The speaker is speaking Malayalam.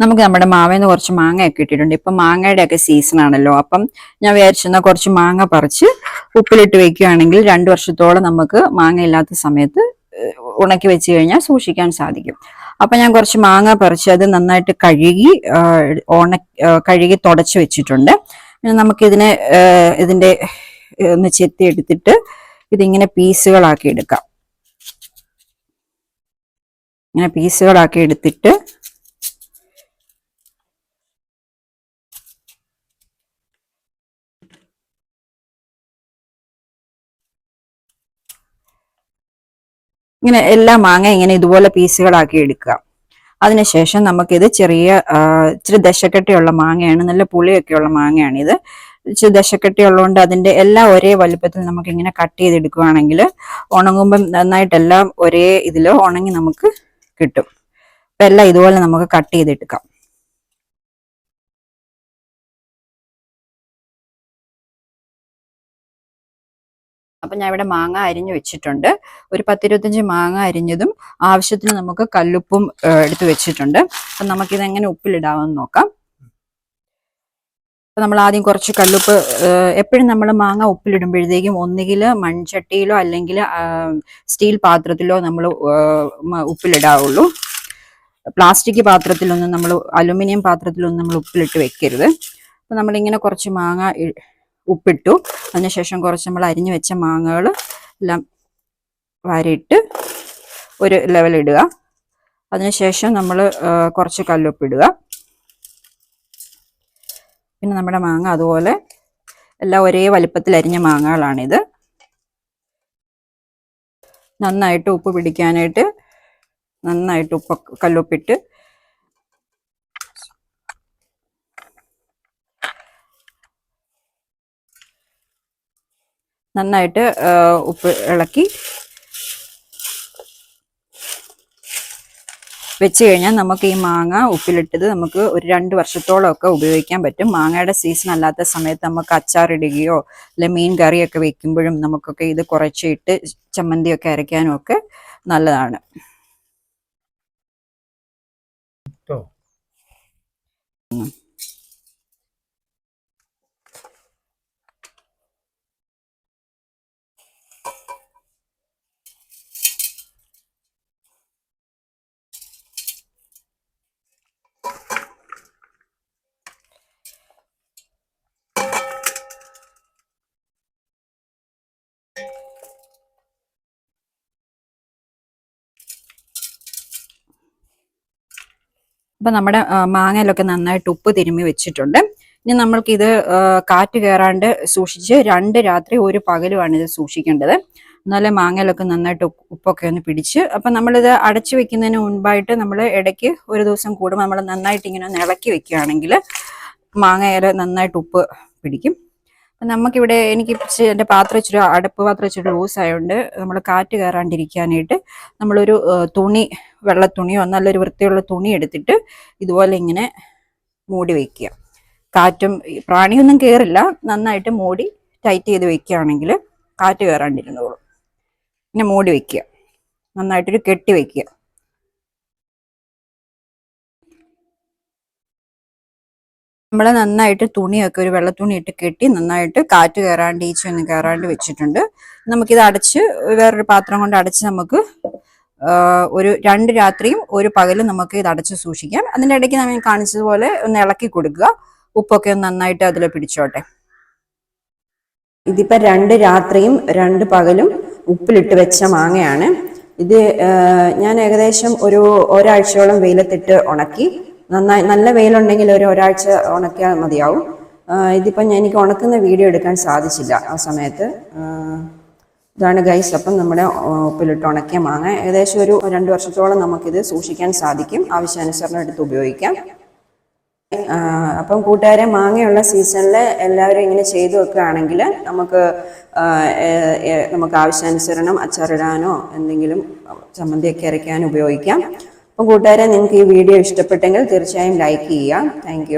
നമുക്ക് നമ്മുടെ മാവേന്ന് കുറച്ച് മാങ്ങയൊക്കെ ഇട്ടിട്ടുണ്ട് ഇപ്പം മാങ്ങയുടെ ഒക്കെ സീസൺ ആണല്ലോ. അപ്പം ഞാൻ വിചാരിച്ചെന്നാൽ കുറച്ച് മാങ്ങ പറിച്ച് ഉപ്പിലിട്ട് വെക്കുകയാണെങ്കിൽ രണ്ടു വർഷത്തോളം നമുക്ക് മാങ്ങ ഇല്ലാത്ത സമയത്ത് ഉണക്കി വെച്ച് കഴിഞ്ഞാൽ സൂക്ഷിക്കാൻ സാധിക്കും. അപ്പൊ ഞാൻ കുറച്ച് മാങ്ങ പറിച്ച് അത് നന്നായിട്ട് കഴുകി ഉണ കഴുകി തുടച്ച് വെച്ചിട്ടുണ്ട്. പിന്നെ നമുക്കിതിനെ ഇതിന്റെ ഒന്ന് ചെത്തി എടുത്തിട്ട് ഇതിങ്ങനെ പീസുകളാക്കി എടുക്കാം. ഇങ്ങനെ പീസുകളാക്കി എടുത്തിട്ട് ഇങ്ങനെ എല്ലാ മാങ്ങ ഇങ്ങനെ ഇതുപോലെ പീസുകളാക്കി എടുക്കുക. അതിനുശേഷം നമുക്കിത് ചെറിയ ഇച്ചിരി ദശക്കട്ടിയുള്ള മാങ്ങയാണ്. നല്ല പുളിയൊക്കെയുള്ള മാങ്ങയാണ് ഇത് ഇച്ചിരി ദശക്കെട്ടിയുള്ളതുകൊണ്ട് അതിന്റെ എല്ലാം ഒരേ വലുപ്പത്തിൽ നമുക്ക് ഇങ്ങനെ കട്ട് ചെയ്തെടുക്കുകയാണെങ്കിൽ ഉണങ്ങുമ്പം നന്നായിട്ടെല്ലാം ഒരേ ഇതിൽ ഉണങ്ങി നമുക്ക് കിട്ടും. അപ്പം എല്ലാം ഇതുപോലെ നമുക്ക് കട്ട് ചെയ്തെടുക്കാം. അപ്പൊ ഞാൻ ഇവിടെ മാങ്ങ അരിഞ്ഞു വെച്ചിട്ടുണ്ട്. ഒരു പത്തിരുപത്തഞ്ച് മാങ്ങ അരിഞ്ഞതും ആവശ്യത്തിന് നമുക്ക് കല്ലുപ്പും എടുത്തു വെച്ചിട്ടുണ്ട്. അപ്പം നമുക്കിതെങ്ങനെ ഉപ്പിലിടാമെന്ന് നോക്കാം. അപ്പം നമ്മൾ ആദ്യം കുറച്ച് കല്ലുപ്പ് എപ്പോഴും നമ്മൾ മാങ്ങ ഉപ്പിലിടുമ്പോഴത്തേക്കും ഒന്നുകിൽ മൺചട്ടിയിലോ അല്ലെങ്കിൽ സ്റ്റീൽ പാത്രത്തിലോ നമ്മൾ ഉപ്പിലിടാവുള്ളൂ. പ്ലാസ്റ്റിക് പാത്രത്തിലൊന്നും നമ്മൾ അലുമിനിയം പാത്രത്തിലൊന്നും നമ്മൾ ഉപ്പിലിട്ട് വെക്കരുത്. അപ്പം നമ്മളിങ്ങനെ കുറച്ച് മാങ്ങ ഉപ്പിട്ടു. അതിനുശേഷം കുറച്ച് നമ്മൾ അരിഞ്ഞു വെച്ച മാങ്ങകൾ എല്ലാം വാരിയിട്ട് ഒരു ലെവൽ ഇടുക. അതിനുശേഷം നമ്മൾ കുറച്ച് കല്ലുപ്പ് ഇടുക. പിന്നെ നമ്മുടെ മാങ്ങ അതുപോലെ എല്ലാം ഒരേ വലിപ്പത്തിൽ അരിഞ്ഞ മാങ്ങകളാണിത്. നന്നായിട്ട് ഉപ്പ് പിടിക്കാനായിട്ട് നന്നായിട്ട് ഉപ്പ് കല്ലുപ്പിട്ട് നന്നായിട്ട് ഉപ്പ് ഇളക്കി വെച്ച് കഴിഞ്ഞാൽ നമുക്ക് ഈ മാങ്ങ ഉപ്പിലിട്ടത് നമുക്ക് ഒരു രണ്ട് വർഷത്തോളം ഒക്കെ ഉപയോഗിക്കാൻ പറ്റും. മാങ്ങയുടെ സീസൺ അല്ലാത്ത സമയത്ത് നമുക്ക് അച്ചാറിടുകയോ അല്ലെ മീൻ കറിയൊക്കെ വെക്കുമ്പോഴും നമുക്കൊക്കെ ഇത് കുറച്ചിട്ട് ചമ്മന്തിയൊക്കെ അരയ്ക്കാനും ഒക്കെ നല്ലതാണ്. കേട്ടോ അപ്പൊ നമ്മുടെ മാങ്ങയിലൊക്കെ നന്നായിട്ട് ഉപ്പ് തിരുമ്മി വെച്ചിട്ടുണ്ട്. ഇനി നമ്മൾക്ക് ഇത് കാറ്റ് കയറാണ്ട് സൂക്ഷിച്ച് രണ്ട് രാത്രി ഒരു പകലുമാണ് ഇത് സൂക്ഷിക്കേണ്ടത്. എന്നാലേ മാങ്ങയിലൊക്കെ നന്നായിട്ട് ഉപ്പൊക്കെ ഒന്ന് പിടിച്ച് അപ്പൊ നമ്മളിത് അടച്ചു വെക്കുന്നതിന് മുൻപായിട്ട് നമ്മൾ ഇടയ്ക്ക് ഒരു ദിവസം കൂടുമ്പോൾ നമ്മൾ നന്നായിട്ട് ഇങ്ങനെ ഒന്ന് ഇളക്കി വെക്കുകയാണെങ്കിൽ മാങ്ങയിൽ നന്നായിട്ട് ഉപ്പ് പിടിക്കും. നമുക്കിവിടെ എനിക്ക് എന്റെ പാത്രം ഇച്ചിരി അടുപ്പ് പാത്രം ഇച്ചിരി ലൂസ് ആയതുകൊണ്ട് നമ്മൾ കാറ്റ് കയറാണ്ടിരിക്കാനായിട്ട് നമ്മളൊരു തുണി വെള്ള തുണിയോ നല്ലൊരു വൃത്തിയുള്ള തുണി എടുത്തിട്ട് ഇതുപോലെ ഇങ്ങനെ മൂടി വെക്കുക. കാറ്റും പ്രാണിയൊന്നും കയറില്ല നന്നായിട്ട് മൂടി ടൈറ്റ് ചെയ്ത് വെക്കുകയാണെങ്കിൽ കാറ്റ് കയറാണ്ടിരുന്നോളും. പിന്നെ മൂടി വെക്കുക. നന്നായിട്ടൊരു കെട്ടി വെക്കുക. നമ്മൾ നന്നായിട്ട് തുണിയൊക്കെ ഒരു വെള്ള തുണി ഇട്ട് കെട്ടി നന്നായിട്ട് കാറ്റ് കയറാണ്ട് ഈച്ചയൊന്നും കയറാണ്ട് വെച്ചിട്ടുണ്ട്. നമുക്കിത് അടച്ച് വേറൊരു പാത്രം കൊണ്ട് അടച്ച് നമുക്ക് ഒരു രണ്ട് രാത്രിയും ഒരു പകലും നമുക്ക് ഇത് അടച്ച് സൂക്ഷിക്കാം. അതിന്റെ ഇടയ്ക്ക് നമ്മൾ കാണിച്ചതുപോലെ ഒന്ന് ഇളക്കി കൊടുക്കുക. ഉപ്പൊക്കെ ഒന്ന് നന്നായിട്ട് അതിൽ പിടിച്ചോട്ടെ. ഇതിപ്പോൾ രണ്ട് രാത്രിയും രണ്ട് പകലും ഉപ്പിലിട്ട് വെച്ച മാങ്ങയാണ്. ഇത് ഞാൻ ഏകദേശം ഒരു ഒരാഴ്ചയോളം വെയിലത്തിട്ട് ഉണക്കി നന്നായി നല്ല വെയിലുണ്ടെങ്കിൽ ഒരു ഒരാഴ്ച ഉണക്കിയാൽ മതിയാവും. ഇതിപ്പം ഞാൻ എനിക്ക് ഉണക്കുന്ന വീഡിയോ എടുക്കാൻ സാധിച്ചില്ല ആ സമയത്ത്. ഇതാണ് ഗൈസ് അപ്പം നമ്മുടെ ഉപ്പിലിട്ട് ഉണക്കിയ മാങ്ങ. ഏകദേശം ഒരു രണ്ട് വർഷത്തോളം നമുക്കിത് സൂക്ഷിക്കാൻ സാധിക്കും. ആവശ്യാനുസരണം എടുത്ത് ഉപയോഗിക്കാം. അപ്പം കൂട്ടുകാരെ മാങ്ങയുള്ള സീസണിൽ എല്ലാവരും ഇങ്ങനെ ചെയ്തു വെക്കുകയാണെങ്കിൽ നമുക്ക് നമുക്ക് ആവശ്യാനുസരണം അച്ചാറിടാനോ എന്തെങ്കിലും ചമ്മന്തിയൊക്കെ അരയ്ക്കാനോ ഉപയോഗിക്കാം. അപ്പം കൂട്ടുകാരെ നിങ്ങൾക്ക് ഈ വീഡിയോ ഇഷ്ടപ്പെട്ടെങ്കിൽ തീർച്ചയായും ലൈക്ക് ചെയ്യുക. താങ്ക്